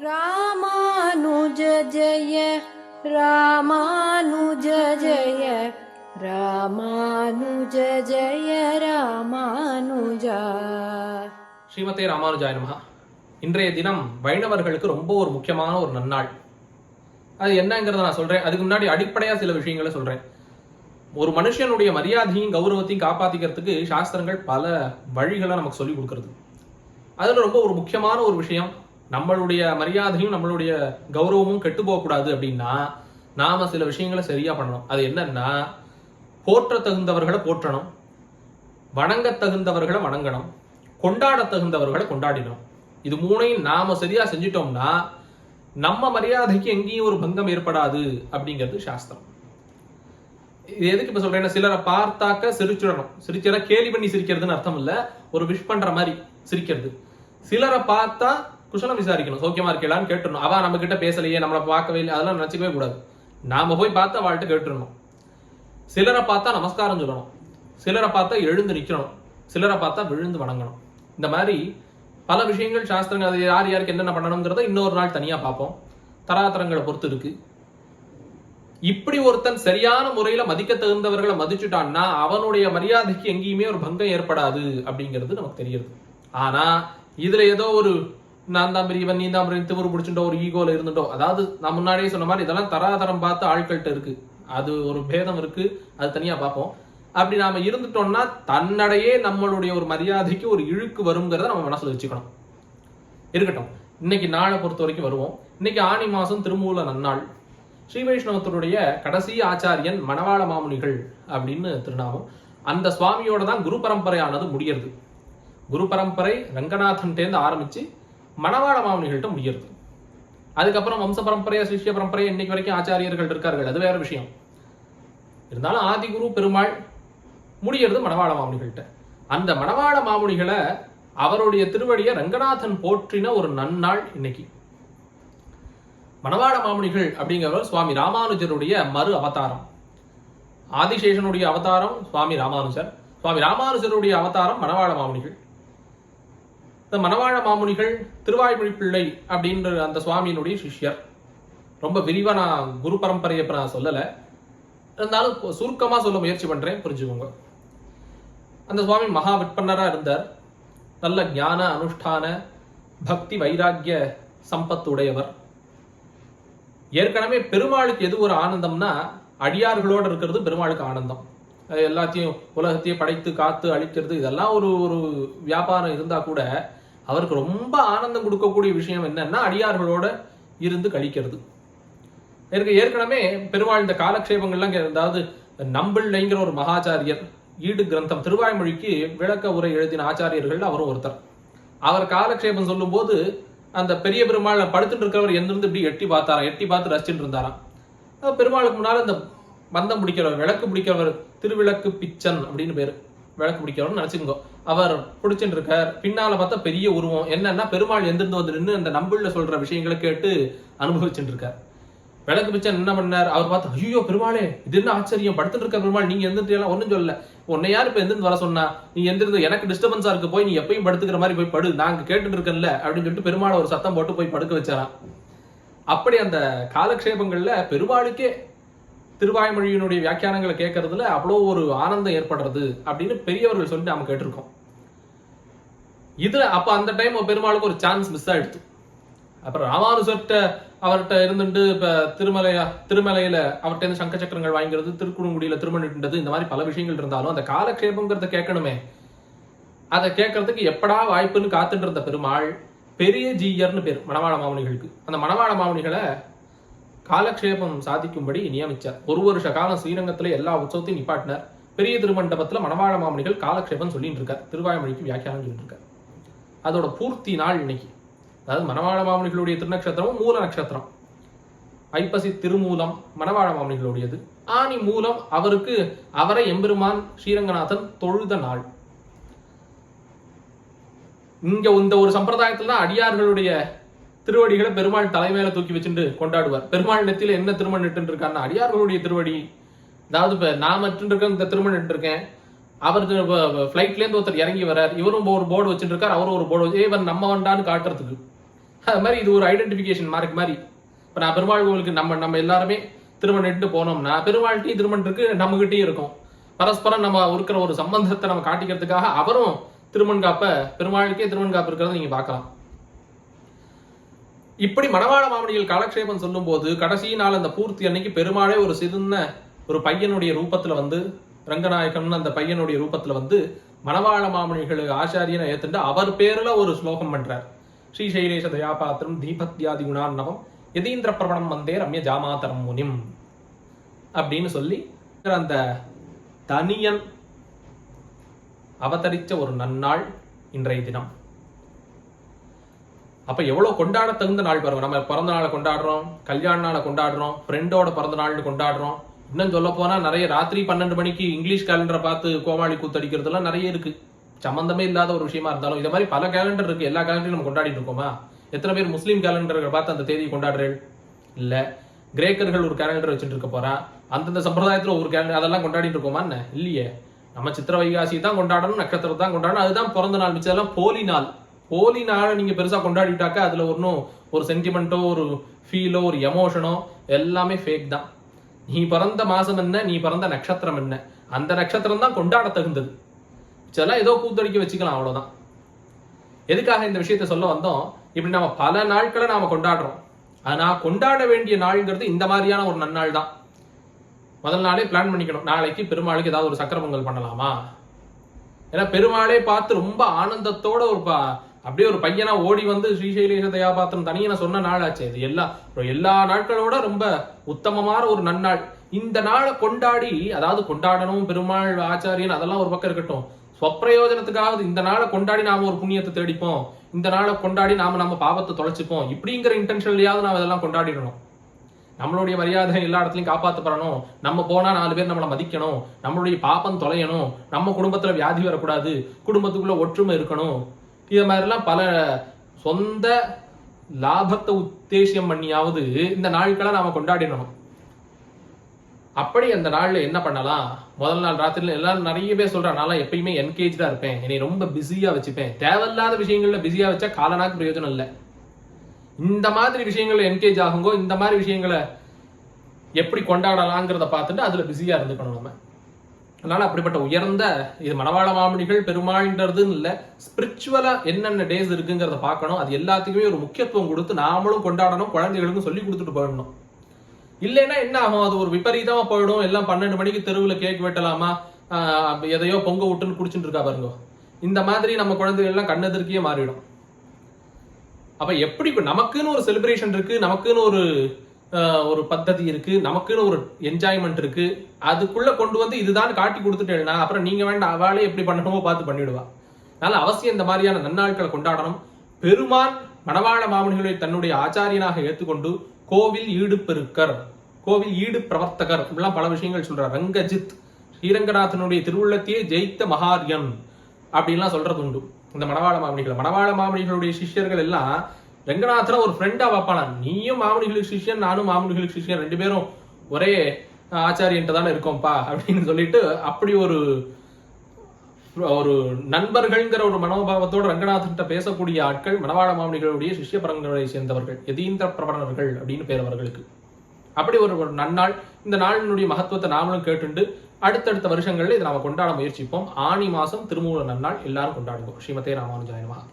ராமானுஜ ஜெய ராமானுஜ ஜெய ராமானுஜ ஜெய ராமானுஜா. ஸ்ரீமதே ராமானுஜாய நமகா இன்றைய தினம் வைணவர்களுக்கு ரொம்ப ஒரு முக்கியமான ஒரு நன்னாள். அது என்னங்கிறத நான் சொல்றேன். அதுக்கு முன்னாடி அடிப்படையா சில விஷயங்களை சொல்றேன். ஒரு மனுஷனுடைய மரியாதையும் கௌரவத்தையும் காப்பாத்திக்கிறதுக்கு சாஸ்திரங்கள் பல வழிகளை நமக்கு சொல்லி கொடுக்கறது. அதுல ரொம்ப ஒரு முக்கியமான ஒரு விஷயம் நம்மளுடைய மரியாதையும் நம்மளுடைய கௌரவமும் கெட்டு போகக்கூடாது அப்படின்னா நாம சில விஷயங்களை சரியா பண்ணணும். அது என்னன்னா போற்ற தகுந்தவர்களை போற்றணும். வணங்க தகுந்தவர்களை வணங்கணும். கொண்டாட தகுந்தவர்களை கொண்டாடினோம் இது மூணையும் நாம சரியா செஞ்சிட்டோம்னா நம்ம மரியாதைக்கு எங்கேயும் ஒரு பங்கம் ஏற்படாது அப்படிங்கிறது சாஸ்திரம். இது எதுக்கு இப்ப சொல்றேன்னா சிலரை பார்த்தாக்க சிரிச்சிடணும். சிரிச்சா கேலி பண்ணி சிரிக்கிறதுன்னு அர்த்தம் இல்ல. ஒரு விஷ் பண்ற மாதிரி சிரிக்கிறது. சிலரை பார்த்தா குஷலம் விசாரிக்கணும் சௌக்கியமா இருக்கலான்னு கேட்டுருணும் அவன் நம்ம கிட்ட பேசலையே நம்மளை பார்க்கவே இல்லை அதெல்லாம் நினச்சிக்கவே கூடாது. நாம போய் பார்த்து அவள்கிட்ட கேட்டுருணும் சிலரை பார்த்தா நமஸ்காரம் சொல்லணும். சிலரை பார்த்தா எழுந்து நிக்கணும். சிலரை பார்த்தா விழுந்து வணங்கணும். இந்த மாதிரி பல விஷயங்கள் சாஸ்திரங்கள் அது யார் யாருக்கு என்னென்ன பண்ணணுங்கிறத இன்னொரு நாள் தனியா பார்ப்போம். தராதரங்களை பொறுத்து இருக்கு. இப்படி ஒருத்தன் சரியான முறையில மதிக்க தகுந்தவர்களை மதிச்சுட்டான்னா அவனுடைய மரியாதைக்கு எங்கேயுமே ஒரு பங்கம் ஏற்படாது அப்படிங்கிறது நமக்கு தெரியுது ஆனா இதுல ஏதோ ஒரு நான் தான் பெரியவன் நீ தான் பெரிய திமிரு பிடிச்சிட்டோ ஒரு ஈகோல இருந்துட்டோ. அதாவது நான் முன்னாடியே சொன்ன மாதிரி இதெல்லாம் தராதரம் பார்த்து ஆட்கள்கிட்ட இருக்கு. அது ஒரு பேதம் இருக்கு. அது தனியா பார்ப்போம். அப்படி நாம இருந்துட்டோம்னா தன்னடையே நம்மளுடைய ஒரு மரியாதைக்கு ஒரு இழுக்கு வருங்கிறத நம்ம மனசுல வச்சுக்கணும். இருக்கட்டும். இன்னைக்கு நாளை பொறுத்த வரைக்கும் வருவோம். இன்னைக்கு ஆனி மாசம் திருமூல நன்னாள். ஸ்ரீ வைஷ்ணவத்தினுடைய கடைசி ஆச்சாரியன் மணவாள மாமுனிகள் அப்படின்னு திருநாமம். அந்த சுவாமியோட தான் குரு பரம்பரையானது முடியறது. குரு பரம்பரை ரங்கநாதன்டேந்து ஆரம்பிச்சு மணவாள மாமுனிகள்கிட்ட முடியறது. அதுக்கப்புறம் வம்ச பரம்பரையா சிஷ்ய பரம்பரையா இன்னைக்கு வரைக்கும் ஆச்சாரியர்கள் இருக்கார்கள். அது வேற விஷயம். இருந்தாலும் ஆதிகுரு பெருமாள் முடியறது மணவாள மாமுனிகள்கிட்ட அந்த மணவாள மாமுனிகளை அவருடைய திருவடியை ரங்கநாதன் போற்றின ஒரு நன்னாள் இன்னைக்கு. மணவாள மாமுனிகள் அப்படிங்கிறவர் சுவாமி ராமானுஜருடைய மறு அவதாரம். ஆதிசேஷனுடைய அவதாரம் சுவாமி ராமானுஜர். சுவாமி ராமானுஜருடைய அவதாரம் மணவாள மாமுனிகள். இந்த மணவாழ மாமுனிகள் திருவாய்மொழி பிள்ளை அப்படின்ற அந்த சுவாமியினுடைய சிஷ்யர். ரொம்ப விரிவா நான் குரு பரம்பரையை இப்போ நான் சொல்லலை. இருந்தாலும் சுருக்கமா சொல்ல முயற்சி பண்றேன் புரிஞ்சுக்கோங்க. அந்த சுவாமி மகா விற்பனரா இருந்தார். நல்ல ஞான அனுஷ்டான பக்தி வைராக்கிய சம்பத்து உடையவர். ஏற்கனவே பெருமாளுக்கு எது ஒரு ஆனந்தம்னா அடியார்களோடு இருக்கிறது பெருமாளுக்கு ஆனந்தம். எல்லாத்தையும் உலகத்தையும் படைத்து காத்து அழிக்கிறது இதெல்லாம் ஒரு ஒரு வியாபாரம் இருந்தா கூட அவருக்கு ரொம்ப ஆனந்தம் கொடுக்கக்கூடிய விஷயம் என்னன்னா அடியார்களோட இருந்து கழிக்கிறது. எனக்கு ஏற்கனவே பெருமாள் இந்த காலக்ஷேபங்கள்லாம் அதாவது நம்பிள்ளைங்கிற ஒரு மகாச்சாரியர் ஈடு கிரந்தம் திருவாய்மொழிக்கு விளக்க உரை எழுதின ஆச்சாரியர்கள் அவரும் ஒருத்தர். அவர் காலக்ஷேபம் சொல்லும்போது அந்த பெரிய பெருமாள் படுத்துட்டு இருக்கிறவர் எந்திருந்து இப்படி எட்டி பார்த்தாராம் எட்டி பார்த்து ரசிச்சுட்டு இருந்தாராம். பெருமாளுக்கு முன்னால் இந்த பந்தம் பிடிக்கிறவர் விளக்கு பிடிக்கிறவர் திருவிளக்கு பிச்சன் அப்படின்னு பேரு. விளக்கு பிடிக்கிறவர் நினைச்சுக்கோ அவர் பிடிச்சிட்டு இருக்கார் பின்னால பார்த்தா பெரிய உருவம். என்னன்னா பெருமாள் எந்திருந்து வந்து நின்று அந்த நம்பிள்ள சொல்ற விஷயங்களை கேட்டு அனுபவிச்சுட்டு இருக்கார் விளக்கு பிச்சன் என்ன பண்ணார்? அவர் பார்த்து ஐயோ பெருமாளே இது என்ன ஆச்சரியம்? படுத்துட்டு இருக்க பெருமாள் நீங்க எந்திரிட்டு ஒன்றும் சொல்லல. உன்னை யார் இப்போ எந்திருந்து வர சொன்னா? நீ எந்திருந்து எனக்கு டிஸ்டர்பன்ஸா இருக்கு போய் நீ எப்பயும் படுத்துக்கிற மாதிரி போய் படு. நாங்க கேட்டுட்டு இருக்கேன்ல அப்படின்னு சொல்லிட்டு பெருமாளை ஒரு சத்தம் போட்டு போய் படுக்க வச்சாராம். அப்படி அந்த காலக்ஷேபங்கள்ல பெருமாளுக்கே திருவாய்மொழியினுடைய வியாக்கியானங்களை கேட்கறதுல அவ்வளோ ஒரு ஆனந்தம் ஏற்படுறது அப்படின்னு பெரியவர்கள் சொல்லி நாம கேட்டிருக்கோம். இதுல அப்ப அந்த டைம் பெருமாளுக்கு ஒரு சான்ஸ் மிஸ் ஆயிடுச்சு. அப்புறம் ராமானுஜர்கிட்ட அவர்கிட்ட இருந்துட்டு இப்ப திருமலையா திருமலையில அவர்கிட்ட இருந்து சங்க சக்கரங்கள் வாங்கிறது திருக்குறுங்குடியில திருமணின்றது இந்த மாதிரி பல விஷயங்கள் இருந்தாலும் அந்த காலக்ஷேபங்கிறத கேட்கணுமே. அதை கேட்கறதுக்கு எப்படா வாய்ப்புன்னு காத்துட்டு இருந்த பெருமாள் பெரிய ஜீயர்னு பேர் மணவாள மாமுனிகளுக்கு. அந்த மணவாள மாமுனிகளை காலக்ஷேபம் சாதிக்கும்படி நியமிச்சார். ஒரு வருஷ காலம் ஸ்ரீரங்கத்துல எல்லா உற்சவத்தையும் நிப்பாட்டினார். பெரிய திருமண்டபத்துல மணவாழ மாமணிகள் காலக்ஷேபம் சொல்லிட்டு இருக்கார். திருவாய்மொழிக்கு வியாக்கியானம் சொல்லிட்டு இருக்கார். அதோட பூர்த்தி நாள் இன்னைக்கு. அதாவது மணவாழ மாமணிகளுடைய திருநக்ஷத்திரமும் மூல நட்சத்திரம். ஐப்பசி திருமூலம் மணவாழ மாமணிகளுடையது ஆனி மூலம் அவருக்கு அவரை எம்பெருமான் ஸ்ரீரங்கநாதன் தொழுத நாள். இங்க இந்த ஒரு சம்பிரதாயத்துல தான் அடியார்களுடைய திருவடிகளை பெருமாள் தலைமையில தூக்கி வச்சுட்டு கொண்டாடுவார். பெருமாள் நெத்தியில என்ன திருமணம் நெட்டு இருக்காருன்னா அடியார்களுடைய திருவடி. அதாவது இப்ப நான் மட்டும் இந்த திருமணம் நெட்டு இருக்கேன் அவர் ஃபிளைட்ல இருந்து ஒருத்தர் இறங்கி வரார் இவரும் ஒரு போர்டு வச்சுட்டு இருக்கார் அவரும் ஒரு போர்டு இவர் நம்ம வண்டான்னு காட்டுறதுக்கு. அது மாதிரி இது ஒரு ஐடென்டிஃபிகேஷன் மார்க் மாதிரி. இப்போ நான் பெருமாள் கோவிலுக்கு நம்ம நம்ம எல்லாருமே திருமணம் இட்டு போனோம்னா பெருமாள்கிட்டையும் திருமணம் இருக்கு நம்மகிட்டயும் இருக்கும். பரஸ்பரம் நம்ம இருக்கிற ஒரு சம்பந்தத்தை நம்ம காட்டிக்கிறதுக்காக அவரும் திருமண் காப்ப பெருமாளுக்கே திருமண் காப்பு இருக்கிறத நீங்க பார்க்கலாம். இப்படி மணவாள மாமணிகள் காலக்ஷேபம் சொல்லும்போது கடைசி நாள் அந்த பூர்த்தி அன்னைக்கு பெருமாளே ஒரு சிறுன்ன ஒரு பையனுடைய ரூபத்துல வந்து ரங்கநாயகன் அந்த பையனுடைய ரூபத்துல வந்து மணவாள மாமணிகளுக்கு ஆச்சாரியனை ஏத்துட்டு அவர் பேர்ல ஒரு ஸ்லோகம் பண்றார். ஸ்ரீ சைலேஷ தயாபாத்திரம் தீபத்யாதி குணார்ணவம் யதீந்திர பிரபணம் வந்தே ரம்ய ஜாமாதரம் முனிம் அப்படின்னு சொல்லி அந்த தனியன் அவதரித்த ஒரு நன்னாள் இன்றைய தினம். அப்ப எவ்வளவு கொண்டாட தகுந்த நாள் பாருங்க. நம்ம பிறந்த நாளை கொண்டாடுறோம் கல்யாண நாளை கொண்டாடுறோம் ஃப்ரெண்டோட பிறந்த நாள்னு கொண்டாடுறோம். இன்னும் சொல்ல போனா நிறைய ராத்திரி பன்னெண்டு மணிக்கு இங்கிலீஷ் கேலண்டரை பார்த்து கோமாளி கூத்தடிக்கிறதுலாம் நிறைய இருக்கு. சம்பந்தமே இல்லாத ஒரு விஷயமா இருந்தாலும் இந்த மாதிரி பல கேலண்டர் இருக்கு. எல்லா கேலண்டரையும் நம்ம கொண்டாடிட்டு இருக்கோமா? எத்தனை பேர் முஸ்லீம் கேலண்டர்களை பார்த்து அந்த தேதியை கொண்டாடுறேன் இல்ல கிரேக்கர்கள் ஒரு கேலண்டர் வச்சுட்டு இருக்க போறா? அந்தந்த சம்பிரதாயத்துல ஒரு கேலண்டர் அதெல்லாம் கொண்டாடிட்டு இருக்கோமா என்ன? இல்லையே. நம்ம சித்திர வைகாசி தான் கொண்டாடணும் நட்சத்திரம் தான் கொண்டாடணும். அதுதான் பிறந்த நாள் மிச்சம் போலி நாள். போலி நாளை நீங்க பெருசா கொண்டாடிட்டாக்கா அதுல ஒன்றும் ஒரு சென்டிமெண்ட்டோ ஒரு ஃபீலோ ஒரு எமோஷனோ எல்லாமே ஃபேக் தான். நீ பிறந்த மாசம் என்ன நீ பிறந்த நட்சத்திரம் என்ன. அந்த நட்சத்திரம் தான் கொண்டாட தகுந்தது. சில ஏதோ கூத்தடிக்க வச்சுக்கலாம் அவ்வளவுதான். எதுக்காக இந்த விஷயத்த சொல்ல வந்தோம்? இப்படி நம்ம பல நாட்களை நாம கொண்டாடுறோம். ஆனா கொண்டாட வேண்டிய நாள்ங்கிறது இந்த மாதிரியான ஒரு நன்னாள் தான். முதல் நாளே பிளான் பண்ணிக்கணும். நாளைக்கு பெருமாளுக்கு ஏதாவது ஒரு சக்கர பொங்கல் பண்ணலாமா? ஏன்னா பெருமாளே பார்த்து ரொம்ப ஆனந்தத்தோட ஒரு அப்படியே ஒரு பையனா ஓடி வந்து ஸ்ரீசைலேஷ தயாபாத்திரம் தனியன சொன்ன நாள் ஆச்சு இது எல்லா எல்லா நாட்களோட ரொம்ப உத்தமமான ஒரு நன்னாள். இந்த நாளை கொண்டாடி அதாவது கொண்டாடணும் பெருமாள் ஆச்சாரியன் அதெல்லாம் ஒரு பக்கம் இருக்கட்டும். ஸ்வப்பிரயோஜனத்துக்காவது இந்த நாளை கொண்டாடி நாம ஒரு புண்ணியத்தை தேடிப்போம். இந்த நாளை கொண்டாடி நாம நம்ம பாவத்தை தொலைச்சிப்போம். இப்படிங்கிற இன்டென்ஷன்லயாவது நாம இதெல்லாம் கொண்டாடிடணும். நம்மளுடைய மரியாதை எல்லா இடத்துலயும் காப்பாற்றப்படணும் நம்ம போனா நாலு பேர் நம்மளை மதிக்கணும். நம்மளுடைய பாப்பம் தொலையணும். நம்ம குடும்பத்துல வியாதி வரக்கூடாது. குடும்பத்துக்குள்ள ஒற்றுமை இருக்கணும். இது மாதிரிலாம் பல சொந்த லாபத்தை உத்தேசியம் பண்ணியாவது இந்த நாட்களை நாம கொண்டாடிடணும். அப்படி அந்த நாள்ல என்ன பண்ணலாம்? முதல் நாள் ராத்திரில எல்லாரும் நிறைய பேர் சொல்றேன் நான் எப்பயுமே என்கேஜா இருப்பேன். என்னை ரொம்ப பிஸியா வச்சுப்பேன். தேவையில்லாத விஷயங்கள்ல பிஸியா வச்சா காலனாக்கு பிரயோஜனம் இல்லை. இந்த மாதிரி விஷயங்கள்ல என்கேஜ் ஆகுங்கோ இந்த மாதிரி விஷயங்களை எப்படி கொண்டாடலாங்கிறத பார்த்துட்டு அதுல பிஸியா இருந்துக்கணும் நம்ம. அதனால அப்படிப்பட்ட உயர்ந்த இது மணவாள மாமணிகள் பெருமாள்ன்றதுன்னு இல்லை ஸ்பிரிச்சுவலாக என்னென்ன டேஸ் இருக்குங்கிறத பார்க்கணும். அது எல்லாத்துக்குமே ஒரு முக்கியத்துவம் கொடுத்து நாமளும் கொண்டாடணும் குழந்தைகளுக்கும் சொல்லி கொடுத்துட்டு போயிடணும். இல்லைன்னா என்ன ஆகும்? அது ஒரு விபரீதமா போயிடும். எல்லாம் பன்னெண்டு மணிக்கு தெருவில் கேக் வெட்டலாமா? எதையோ பொங்க விட்டுன்னு குடிச்சுட்டு இருக்கா பாருங்க. இந்த மாதிரி நம்ம குழந்தைகள் எல்லாம் கண்ணெதிர்க்கியே மாறிடும். அப்போ எப்படி நமக்குன்னு ஒரு செலிப்ரேஷன் இருக்கு நமக்குன்னு ஒரு ஒரு பద్ధதி இருக்கு. நமக்குன்னு ஒரு என்ஜாய்மெண்ட் இருக்கு. அதுக்குள்ள கொண்டு வந்து இதுதான் காட்டி கொடுத்துட்டேன்னா அப்புறம் நீங்க வேண்டாம் அவளே எப்படி பண்ணணுமோ பார்த்து பண்ணிடுவா. அதனால அவசியம் இந்த மாதிரியான நன்னாட்களை கொண்டாடணும். பெருமான் மணவாள மாமனிகளை தன்னுடைய ஆச்சாரியனாக ஏற்றுக்கொண்டு கோவில் ஈடு பெருக்கர் கோவில் ஈடு பிரவர்த்தகர் இப்படிலாம் பல விஷயங்கள் சொல்றார். ரங்கஜித் ஸ்ரீரங்கநாதனுடைய திருவுள்ளத்தையே ஜெயித்த மகாரியன் அப்படின்லாம் சொல்றது உண்டு இந்த மணவாள மாமணிகள் மணவாள மாமணிகளுடைய சிஷ்யர்கள் எல்லாம் ரங்கநாதனை ஒரு ஃப்ரெண்டா பார்ப்பானா? நீயும் மாமனிகளுக்கு சிஷ்யன் நானும் மாமனிகளுக்கு சிஷ்யன் ரெண்டு பேரும் ஒரே ஆச்சாரியன்ட்டு தானே இருக்கோம்ப்பா அப்படின்னு சொல்லிட்டு அப்படி ஒரு ஒரு நண்பர்கள்ங்கிற ஒரு மனோபாவத்தோட ரங்கநாதன்கிட்ட பேசக்கூடிய ஆட்கள் மணவாள மாமனிகளுடைய சிஷ்ய பரங்களை சேர்ந்தவர்கள் எதீந்திர பிரபணர்கள் அப்படின்னு பேர் அவர்களுக்கு. அப்படி ஒரு ஒரு நன்னாள். இந்த நாளினுடைய மகத்துவத்தை நாமளும் கேட்டுண்டு அடுத்தடுத்த வருஷங்களில் இதை நாம கொண்டாட முயற்சிப்போம். ஆனி மாதம் திருமூல நன்னாள். எல்லாரும் கொண்டாடுவோம் ஸ்ரீமதே ராமானுஜாயனமாக